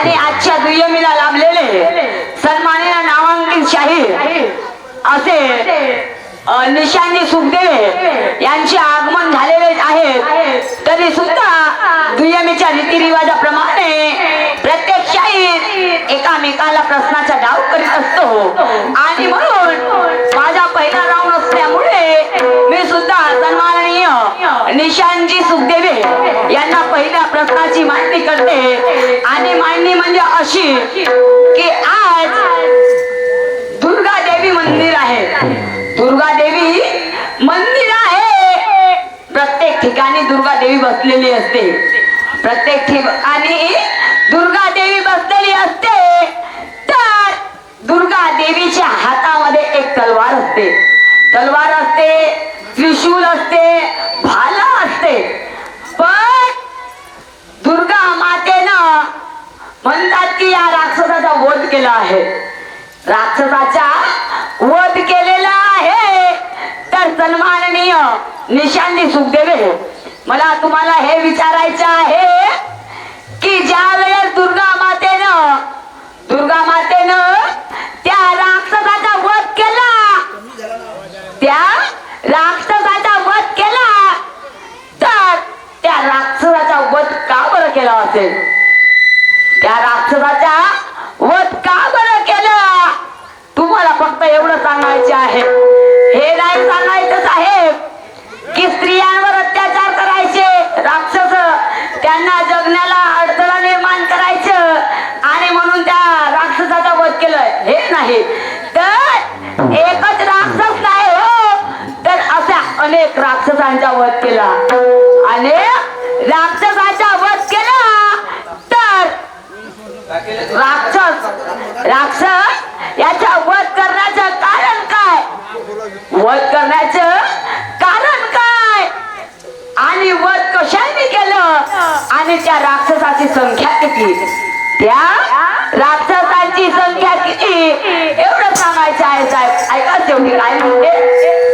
आणि आजच्या दुय्यमीला लाभलेले सन्मानीय नामांकित शाहीर असे निशांनी सुखदेव सुखदेवे यांचे आगमन झालेले आहेत. तरी सुद्धा दुय्यमीच्या रीतिरिवाजाप्रमाणे प्रत्येक शाहीर एकामेकाला प्रश्नाचा डाव करीत असतो. आणि म्हणून माझा पहिला राऊंड असल्यामुळे मी सुद्धा सन्माननीय निशांजी सुखदेवे यांना पहिल्या मांडणी करते. आणि मांडणी म्हणजे अशी की आज दुर्गा देवी मंदिर आहे. दुर्गा देवी मंदिर आहे. प्रत्येक ठिकाणी दुर्गा देवी बसलेली असते. प्रत्येक ठिकाणी दुर्गा देवी बसलेली असते. तर दुर्गा देवीच्या हातामध्ये एक तलवार असते. तलवार असते त्रिशूल असते भाला असते. पण दुर्गा मातेनं म्हणतात की या राक्षसाचा वध केला आहे. राक्षसाचा वध केलेला आहे. तर सन्माननीय निशांनी सुखदेवे मला तुम्हाला हे विचारायचं आहे की ज्या वेळेस दुर्गा मातेनं दुर्गा माते त्या राक्षसाचा वध केला त्या राक्षसाचा वध केला तर त्या राक्षसाचा वध का बरं केला असेल. त्या राक्षसाचा वध का बरं केलं? तुम्हाला फक्त एवढं सांगायचे आहे. हे नाही सांगायचं साहेब की स्त्रियांवर अत्याचार करायचे राक्षस त्यांना जगण्याला अडथळा निर्माण करायचं आणि म्हणून त्या राक्षसाचा वध केलं हे नाही. तर एकच राक्षस नाही हो तर अशा अनेक राक्षसांचा वध केला. अनेक राक्षसाचा वध केला तर राक्षस याचा वध करण्याचं कारण काय? वध करण्याचं कारण काय? आणि वध कशाने केलं? आणि त्या राक्षसाची संख्या किती? त्या राक्षसांची संख्या किती? एवढं सांगायचं आहे साहेब. ऐका तेवढी काय म्हणते?